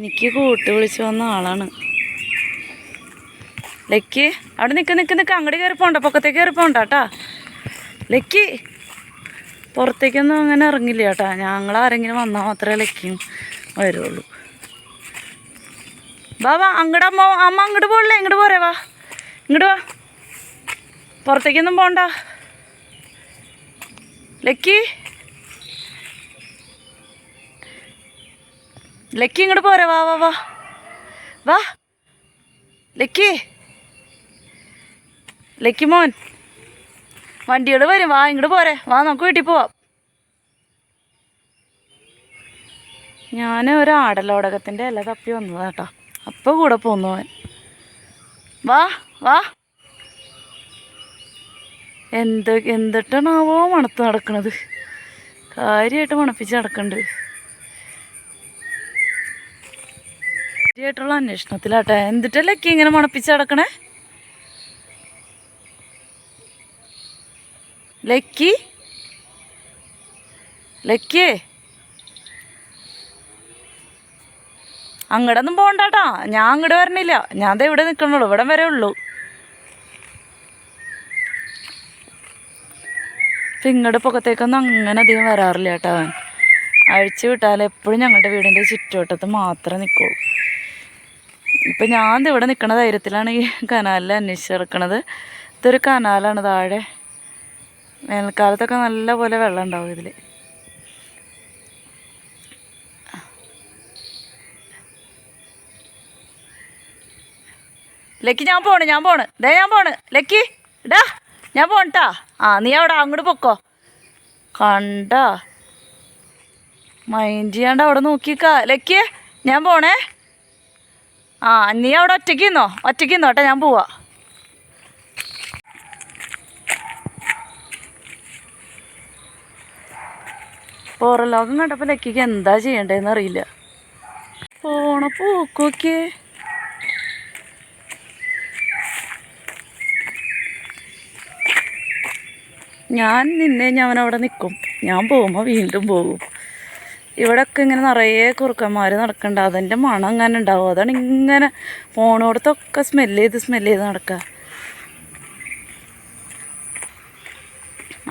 എനിക്ക് കൂട്ട് വിളിച്ചു വന്ന ആളാണ്. ലക്കി അവിടെ നിൽക്ക് നിൽക്ക് നിൽക്ക് അങ്ങോട്ട് കയറി പോണ്ട പൊക്കത്തേക്ക് കയറി പോണ്ട കേട്ടാ ലക്കി പുറത്തേക്കൊന്നും അങ്ങനെ ഇറങ്ങില്ല കേട്ടാ ഞങ്ങൾ ആരെങ്കിലും വന്നാൽ മാത്രമേ ലക്കിയും വരുള്ളൂ. ബാബാ അങ്ങോട്ട് അമ്മ അമ്മ അങ്ങോട്ട് പോകില്ലേ ഇങ്ങോട്ട് പോരേ വാ. ഇങ്ങോട്ട് വാ. പുറത്തേക്കൊന്നും പോണ്ട. ലക്കി ലക്കി ഇങ്ങോട്ട് പോരെ വാ വാ വാ. വാ. ലക്കി. ലക്കി മോൻ. വണ്ടിയോട് വരും വാ ഇങ്ങോട്ട് പോരെ. വാ നമുക്ക് വീട്ടിൽ പോവാം. ഞാൻ ഒരു ആടലോടകത്തിന്റെ ഇല തപ്പി വന്നതാ കേട്ടോ. അപ്പോൾ കൂടെ പോന്നു വാ വാ. എന്ത് എന്തിട്ടാണാവോ മണത്ത് നടക്കണത്? കാര്യമായിട്ട് മണപ്പിച്ച് നടക്കണ്ട്. കാര്യമായിട്ടുള്ള അന്വേഷണത്തിലാട്ടെ എന്തിട്ടല്ലൊക്കെ ഇങ്ങനെ മണപ്പിച്ച് കിടക്കണേ ലക്കി? ലക്കിയേ? അങ്ങടൊന്നും പോകണ്ടാട്ടാ ഞാൻ അങ്ങോട്ട് വരണില്ല. ഞാൻ ദേ ഇവിടെ നിൽക്കണുള്ളൂ ഇവിടെ വരെ ഉള്ളൂ. ഇപ്പം ഇങ്ങോട്ട് പുറത്തേക്കൊന്നും അങ്ങനെ അധികം വരാറില്ല കേട്ടോ അഴിച്ചു വിട്ടാൽ എപ്പോഴും ഞങ്ങളുടെ വീടിന്റെ ചുറ്റുവട്ടത്ത് മാത്രമേ നിൽക്കുള്ളൂ ഇപ്പം ഞാൻ ഇവിടെ നിൽക്കുന്ന ധൈര്യത്തിലാണ് ഈ കനാലിൽ അന്വേഷിച്ച് കിടക്കണത് ഇതൊരു കനാലാണ് താഴെ. വേനൽക്കാലത്തൊക്കെ നല്ല പോലെ വെള്ളം ഉണ്ടാവും ഇതിൽ ലക്കി ഞാൻ പോണ് ഞാൻ പോണ്. ദേ ഞാൻ പോണ്. ലക്കി ഇടാ. ഞാൻ പോണട്ടാ. ആ നീ അവിടെ അങ്ങോട്ട് പൊക്കോ. കണ്ട. മൈൻഡ് ചെയ്യാണ്ട് അവിടെ നോക്കിക്കാ. ലക്കിയേ ഞാൻ പോണേ. ആ നീ അവിടെ ഒറ്റയ്ക്ക് നിന്നോ? ഒറ്റയ്ക്ക് നിന്നോട്ടെ ഞാൻ പോവാ. പുറം ലോകം കണ്ടപ്പോൾ ലക്കിക്ക് എന്താ ചെയ്യണ്ടേന്ന് അറിയില്ല. പോണ പോക്കൊക്കെ. ഞാൻ നിന്നെ ഞാൻ അവിടെ നിൽക്കും ഞാൻ പോകുമ്പോൾ വീണ്ടും പോകും. ഇവിടെയൊക്കെ ഇങ്ങനെ നിറയെ കുറുക്കന്മാർ നടക്കണ്ട. അതിന്റെ മണം അങ്ങനെ ഉണ്ടാവും. അതാണ് ഇങ്ങനെ പോണോടത്തൊക്കെ സ്മെല്ല് ചെയ്ത് സ്മെല്ല് ചെയ്ത് നടക്കുക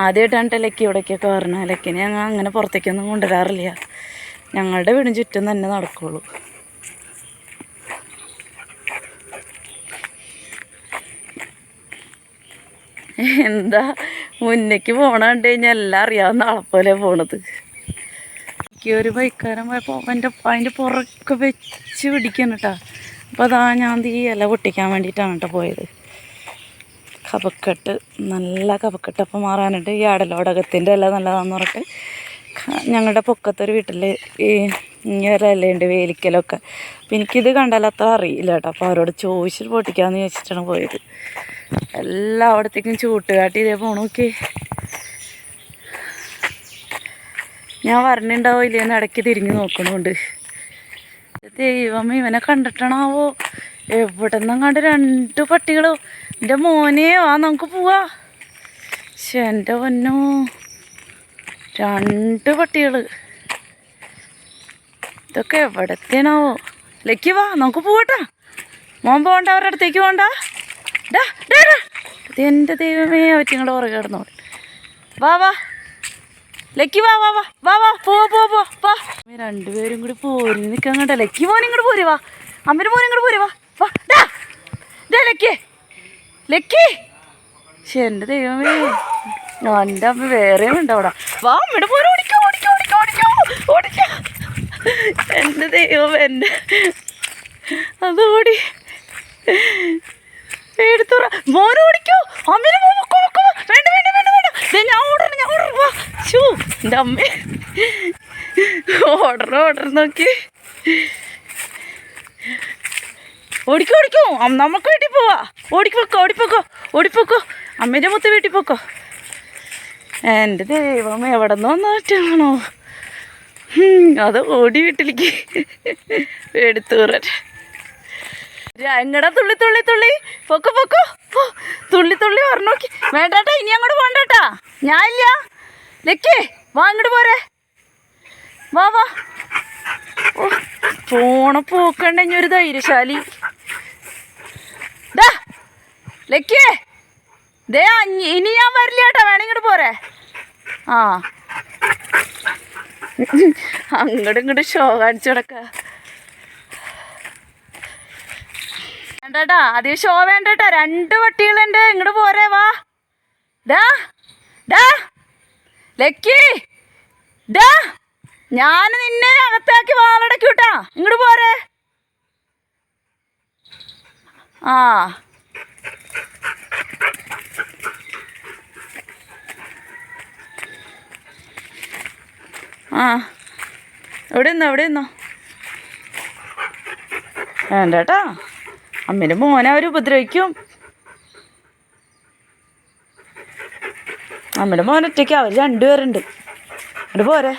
ആദ്യമായിട്ടാണ് ലക്കി ഇവിടേക്കൊക്കെ വരണം. ലക്കിനെ ഞങ്ങൾ അങ്ങനെ പുറത്തേക്കൊന്നും കൊണ്ടുവരാറില്ല. ഞങ്ങളുടെ വീടിന് ചുറ്റും തന്നെ നടക്കുള്ളൂ. എന്താ? മുന്നേക്ക് പോണ കണ്ടു കഴിഞ്ഞാൽ എല്ലാം അറിയാവുന്ന ആളെപ്പോലെ പോണത്. എനിക്ക് ഒരു ബൈക്കാരൻ പോയപ്പോൾ അവന്റെ അതിന്റെ പുറക്കെ വെച്ച് പിടിക്കണം കേട്ടോ അപ്പോൾ അതാ ഞാൻ ഈ ഇല പൊട്ടിക്കാൻ വേണ്ടിയിട്ടാണ് കേട്ടോ പോയത്. കപക്കെട്ട് നല്ല കപക്കെട്ട് അപ്പം മാറാനായിട്ട് ഈ അടലോടകത്തിന്റെ ഇല നല്ലതാണെന്ന് പറഞ്ഞിട്ട് ഞങ്ങളുടെ പൊക്കത്തൊരു വീട്ടിൽ ഈ ഇലയുണ്ട് വേലിക്കലൊക്കെ. അപ്പം എനിക്കിത് കണ്ടാൽ അത്ര അറിയില്ല കേട്ടോ അപ്പോൾ അവരോട് ചോദിച്ചിട്ട് പൊട്ടിക്കാമെന്ന് ചോദിച്ചിട്ടാണ് പോയത്. എല്ലായിടത്തേക്കും ചൂട്ടുകാട്ടി ഇതേ പോണു നോക്കി ഞാൻ വരണുണ്ടാവോ ഇല്ലേന്ന് ഇടയ്ക്ക് തിരിഞ്ഞു നോക്കണുണ്ട്. ദൈവം ഇവനെ കണ്ടിട്ടാണാവോ? എവിടെ നിന്നും കണ്ട് രണ്ട് പട്ടികളോ. എന്റെ മോനെ വാ നമുക്ക് പോവാ. പക്ഷെ എന്റെ പൊന്നോ. രണ്ട് പട്ടികൾ ഇതൊക്കെ എവിടത്തേനാവോ? ലക്കി വാ നമുക്ക് പോവട്ടാ. മോൻ പോകണ്ട അവരുടെ അടുത്തേക്ക് പോകണ്ട ഡാ ഡാ എന്റെ ദൈവമേ അവറ്റിങ്ങളുടെ പുറകെ കിടന്നോ വാ വാ. ലക്കി വാ വാ വാ. വാ വാ പോ പോ പോ വാ. രണ്ടുപേരും കൂടി പോരി. നിൽക്കാൻ കേട്ടോ ലക്കി മോൻ ഇങ്ങോട്ട് പോരി വാ. അമ്മ മോൻ ഇങ്ങോട്ട് പോരി വാ. വാ ഡാ ലക്കി. ലക്കി. ശരി എന്റെ ദൈവമേ. എന്റെ അമ്മ വേറെയും ഉണ്ട് വാ അമ്മയുടെ പോലെ ഓടിക്കോ ഓടിക്കോ ഓടിക്കോ ഓടിക്കോ ഓടിക്കോ. എന്റെ ദൈവം എന്റെ അത് ഓടി എടുത്തുറ മോനെ ഓടിക്കോ അമ്മേനെ പോ, പൊക്കോ, പൊക്കോ. വേണ്ട വേണ്ട വേണ്ട വേണ്ട ദേ ഞാൻ ഓടണം ഞാൻ ഓടണം വാ ഷൂ എന്റെ അമ്മ. ഓടണം ഓടണം നോക്കി. ഓടിക്കോ ഓടിക്കോ. നമുക്ക് വീട്ടിൽ പോവാ. ഓടിപ്പോക്കോ ഓടിപ്പോക്കോ ഓടിപ്പോക്കോ. അമ്മേന്റെ മൊത്തം വീട്ടിൽ പോക്കോ. എന്റെ ദൈവം എവിടെ നിന്ന് വന്നിട്ടാണോ അത് ഓടി വീട്ടിലേക്ക്. എടുത്തൂറൻ എങ്ങടാ? തുള്ളി തുള്ളി തുള്ളി. പൊക്കോ പൊക്കോ. തുള്ളി തുള്ളി പറഞ്ഞു നോക്കി. വേണ്ടാട്ടാ ഇനി അങ്ങോട്ട് പോണ്ടട്ടാ ഞാൻ ഇല്ല. ലക്കേ. വാ പോരെ. വാ വാ. ഓ പോണ ഇനി ഒരു ധൈര്യശാലി. ഡാ ലക്കിയേ. ദേ ഇനി ഞാൻ വരില്ല കേട്ടോ വേണമെങ്കിൽ ഇങ്ങോട്ട് പോരെ. ആ. അങ്ങോട്ടും ഇങ്ങോട്ട് ഷോ കാണിച്ചു കിടക്ക. വേണ്ടട്ടാ അധികം ഷോ വേണ്ടട്ടാ. രണ്ട് പട്ടികളുണ്ട് ഇങ്ങോട്ട് പോരെ വാ. ഡാ ഡാ ലക്കി ഡാ ഞാൻ നിന്നെ അകത്താക്കി വാളടക്കൂട്ടാ. ഇങ്ങോട്ട് പോരെ. ആ. ആ. എവിടെ നിന്നോ എവിടെ നിന്നോ? വേണ്ട കേട്ടോ മോനെ അവർ ഉപദ്രവിക്കും. അമ്മയുടെ മോൻ ഒറ്റയ്ക്ക് അവർ രണ്ടുപേരുണ്ട്. എന്നിട്ട് പോരെ.